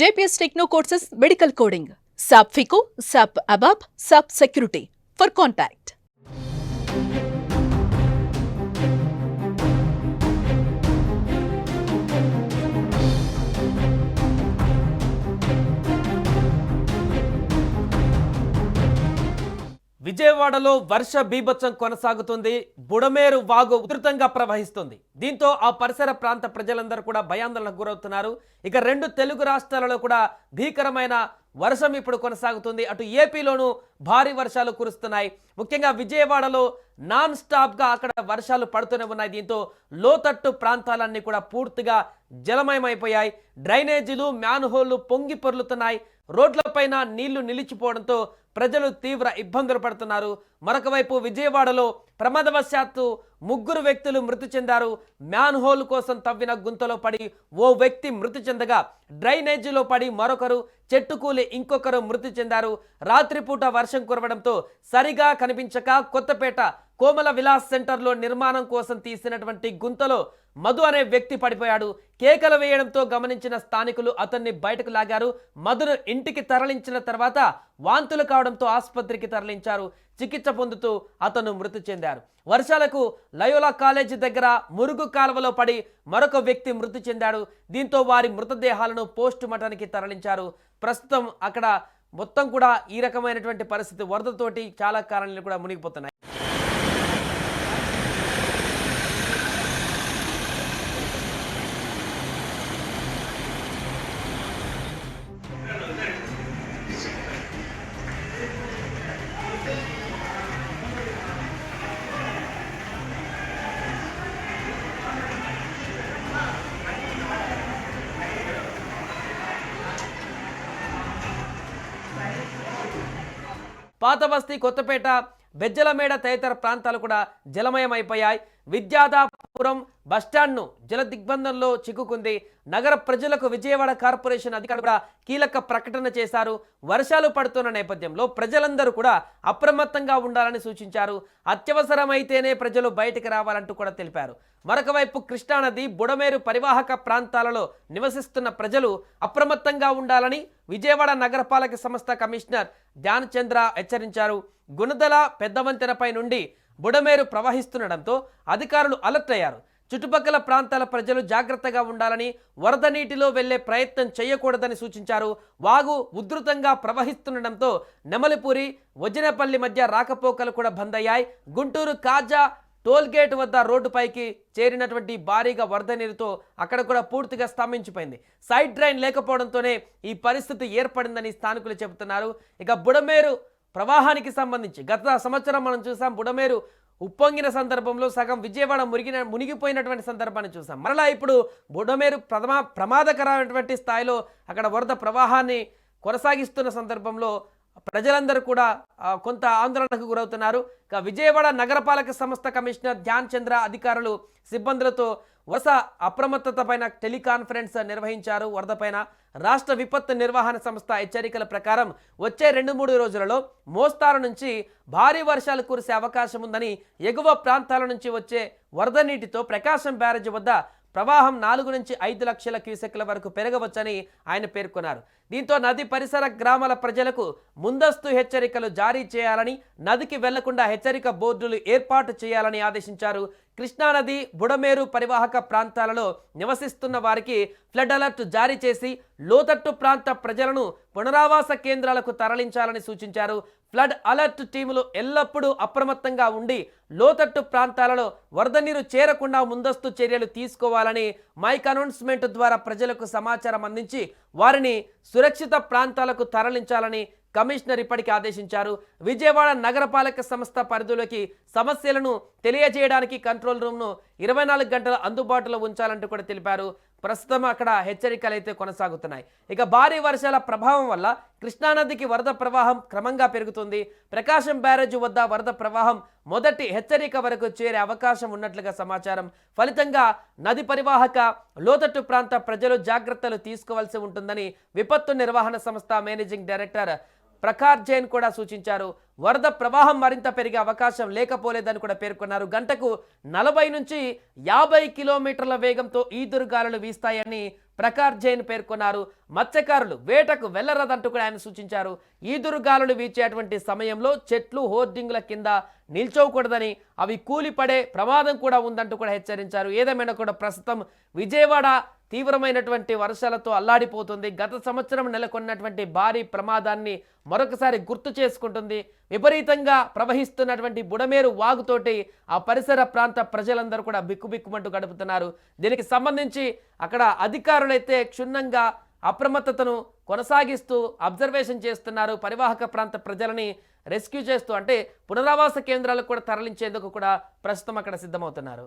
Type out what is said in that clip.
JPS Techno courses Medical Coding, SAP FICO, SAP ABAP, SAP Security. For contact. విజయవాడలో వర్ష బీభత్సం కొనసాగుతుంది. బుడమేరు వాగు ఉధృతంగా ప్రవహిస్తుంది. దీంతో ఆ పరిసర ప్రాంత ప్రజలందరూ కూడా భయాందోళనకు గురవుతున్నారు. ఇక రెండు తెలుగు రాష్ట్రాలలో కూడా భీకరమైన వర్షం ఇప్పుడు కొనసాగుతుంది. అటు ఏపీలోనూ భారీ వర్షాలు కురుస్తున్నాయి. ముఖ్యంగా విజయవాడలో నాన్ స్టాప్గా అక్కడ వర్షాలు పడుతూనే ఉన్నాయి. దీంతో లోతట్టు ప్రాంతాలన్నీ కూడా పూర్తిగా జలమయమైపోయాయి. డ్రైనేజీలు మ్యాన్హోళ్ళు పొంగి పొర్లుతున్నాయి. రోడ్లపైన నీళ్ళు నిలిచిపోవడంతో ప్రజలు తీవ్ర ఇబ్బందులు పడుతున్నారు. మరొక వైపు విజయవాడలో ప్రమాదవశాత్తు ముగ్గురు వ్యక్తులు మృతి చెందారు. మ్యాన్ హోల్ కోసం తవ్విన గుంతలో పడి ఓ వ్యక్తి మృతి చెందగా డ్రైనేజీలో పడి మరొకరు చెట్టు కూలి ఇంకొకరు మృతి చెందారు. రాత్రిపూట వర్షం కురవడంతో సరిగా కనిపించక కొత్తపేట కోమల విలాస్ సెంటర్లో నిర్మాణం కోసం తీసినటువంటి గుంతలో మధు అనే వ్యక్తి పడిపోయాడు. కేకలు వేయడంతో గమనించిన స్థానికులు అతన్ని బయటకు లాగారు. మధును ఇంటికి తరలించిన తర్వాత వాంతులు కావడంతో ఆసుపత్రికి తరలించారు. చికిత్స పొందుతూ అతను మృతి చెందారు. వర్షాలకు లయోలా కాలేజీ దగ్గర మురుగు కాలువలో పడి మరొక వ్యక్తి మృతి చెందాడు. దీంతో వారి మృతదేహాలను పోస్ట్ మార్టానికి తరలించారు. ప్రస్తుతం అక్కడ మొత్తం కూడా ఈ రకమైనటువంటి పరిస్థితి వరదతోటి చాలా కారణాలు కూడా మునిగిపోతున్నాయి. పాత బస్తీ కొత్తపేట బెజ్జలమేడ తదితర ప్రాంతాలు కూడా జలమయమైపోయాయి. విద్యాదాపురం బస్టాండ్ను జల దిగ్బంధంలో చిక్కుకుంది. నగర ప్రజలకు విజయవాడ కార్పొరేషన్ అధికారులు కూడా కీలక ప్రకటన చేశారు. వర్షాలు పడుతున్న నేపథ్యంలో ప్రజలందరూ కూడా అప్రమత్తంగా ఉండాలని సూచించారు. అత్యవసరమైతేనే ప్రజలు బయటికి రావాలంటూ కూడా తెలిపారు. మరొక వైపు కృష్ణానది బుడమేరు పరివాహక ప్రాంతాలలో నివసిస్తున్న ప్రజలు అప్రమత్తంగా ఉండాలని విజయవాడ నగరపాలక సంస్థ కమిషనర్ ధ్యానచంద్ర హెచ్చరించారు. గుణదల పెద్దవంతెనపై నుండి బుడమేరు ప్రవహిస్తుండడంతో అధికారులు అలర్ట్ అయ్యారు. చుట్టుపక్కల ప్రాంతాల ప్రజలు జాగ్రత్తగా ఉండాలని వరద నీటిలో వెళ్ళే ప్రయత్నం చేయకూడదని సూచించారు. వాగు ఉధృతంగా ప్రవహిస్తుండడంతో నెమలిపూరి వజనపల్లి మధ్య రాకపోకలు కూడా బంద్ అయ్యాయి గుంటూరు కాజా టోల్గేట్ వద్ద రోడ్డుపైకి చేరినటువంటి భారీగా వరద నీరుతో అక్కడ కూడా పూర్తిగా స్తంభించిపోయింది. సైడ్ డ్రైన్ లేకపోవడంతోనే ఈ పరిస్థితి ఏర్పడిందని స్థానికులు చెబుతున్నారు. ఇక బుడమేరు ప్రవాహానికి సంబంధించి. గత సంవత్సరం మనం చూసాం బుడమేరు ఉప్పొంగిన సందర్భంలో సగం విజయవాడ మురిగిన మునిగిపోయినటువంటి సందర్భాన్ని చూసాం. మరలా ఇప్పుడు బుడమేరు ప్రమా ప్రమాదకరమైనటువంటి స్థాయిలో అక్కడ వరద ప్రవాహాన్ని కొనసాగిస్తున్న సందర్భంలో ప్రజలందరూ కూడా కొంత ఆందోళనకు గురవుతున్నారు. ఇక విజయవాడ నగరపాలక సంస్థ కమిషనర్ ధ్యాన్ చంద్ర అధికారులు సిబ్బందులతో వరుస అప్రమత్తత పైన టెలికాన్ఫరెన్స్ నిర్వహించారు. వరద పైన రాష్ట్ర విపత్తు నిర్వహణ సంస్థ హెచ్చరికల ప్రకారం వచ్చే రెండు మూడు రోజులలో మోస్తారు నుంచి భారీ వర్షాలు కురిసే అవకాశం ఉందని ఎగువ ప్రాంతాల నుంచి వచ్చే వరద నీటితో ప్రకాశం బ్యారేజ్ వద్ద ప్రవాహం నాలుగు నుంచి ఐదు లక్షల క్యూసెక్ల వరకు పెరగవచ్చని ఆయన పేర్కొన్నారు. దీంతో నది పరిసర గ్రామాల ప్రజలకు ముందస్తు హెచ్చరికలు జారీ చేయాలని నదికి వెళ్ళకుండా హెచ్చరిక బోర్డులు ఏర్పాటు చేయాలని ఆదేశించారు. కృష్ణానది బుడమేరు పరివాహక ప్రాంతాలలో నివసిస్తున్న వారికి ఫ్లడ్ అలర్ట్ జారీ చేసి లోతట్టు ప్రాంత ప్రజలను పునరావాస కేంద్రాలకు తరలించాలని సూచించారు. ఫ్లడ్ అలర్ట్ టీములు ఎల్లప్పుడూ అప్రమత్తంగా ఉండి లోతట్టు ప్రాంతాలలో వరద నీరు చేరకుండా ముందస్తు చర్యలు తీసుకోవాలని మైక్ అనౌన్స్మెంట్ ద్వారా ప్రజలకు సమాచారం అందించి వారిని సురక్షిత ప్రాంతాలకు తరలించాలని కమిషనర్ ఇప్పటికీ ఆదేశించారు. విజయవాడ నగరపాలక సంస్థ పరిధిలోకి సమస్యలను తెలియజేయడానికి కంట్రోల్ రూమ్ను ఇరవై నాలుగు గంటల అందుబాటులో ఉంచాలంటూ కూడా తెలిపారు. ప్రస్తుతం అక్కడ హెచ్చరికలు అయితే కొనసాగుతున్నాయి. ఇక భారీ వర్షాల ప్రభావం వల్ల కృష్ణానదికి వరద ప్రవాహం క్రమంగా పెరుగుతుంది. ప్రకాశం బ్యారేజ్ వద్ద వరద ప్రవాహం మొదటి హెచ్చరిక వరకు చేరే అవకాశం ఉన్నట్లుగా సమాచారం. ఫలితంగా నది పరివాహక లోతట్టు ప్రాంత ప్రజలు జాగ్రత్తలు తీసుకోవాల్సి ఉంటుందని విపత్తు నిర్వహణ సంస్థ మేనేజింగ్ డైరెక్టర్ ప్రకాష్ జైన్ కూడా సూచించారు. వరద ప్రవాహం మరింత పెరిగే అవకాశం లేకపోలేదని కూడా పేర్కొన్నారు. గంటకు నలభై నుంచి యాభై కిలోమీటర్ల వేగంతో ఈదురుగాలులు వీస్తాయని ప్రకాష్ జైన్ పేర్కొన్నారు. మత్స్యకారులు వేటకు వెళ్ళరదంటూ కూడా ఆయన సూచించారు. ఈదురుగాలులు వీచేటువంటి సమయంలో చెట్లు హోర్డింగ్ల కింద నిల్చోకూడదని అవి కూలిపడే ప్రమాదం కూడా ఉందంటూ కూడా హెచ్చరించారు. ఏదేమైనా కూడా ప్రస్తుతం విజయవాడ తీవ్రమైనటువంటి వర్షాలతో అల్లాడిపోతుంది. గత సంవత్సరం నెలకొన్నటువంటి భారీ ప్రమాదాన్ని మరొకసారి గుర్తు చేసుకుంటుంది. విపరీతంగా ప్రవహిస్తున్నటువంటి బుడమేరు వాగుతోటి ఆ పరిసర ప్రాంత ప్రజలందరూ కూడా బిక్కుబిక్కుమంటూ గడుపుతున్నారు. దీనికి సంబంధించి అక్కడ అధికారులైతే క్షుణ్ణంగా అప్రమత్తతను కొనసాగిస్తూ అబ్జర్వేషన్ చేస్తున్నారు. పరివాహక ప్రాంత ప్రజలని రెస్క్యూ చేస్తూ అంటే పునరావాస కేంద్రాలకు కూడా తరలించేందుకు కూడా ప్రస్తుతం అక్కడ సిద్ధమవుతున్నారు.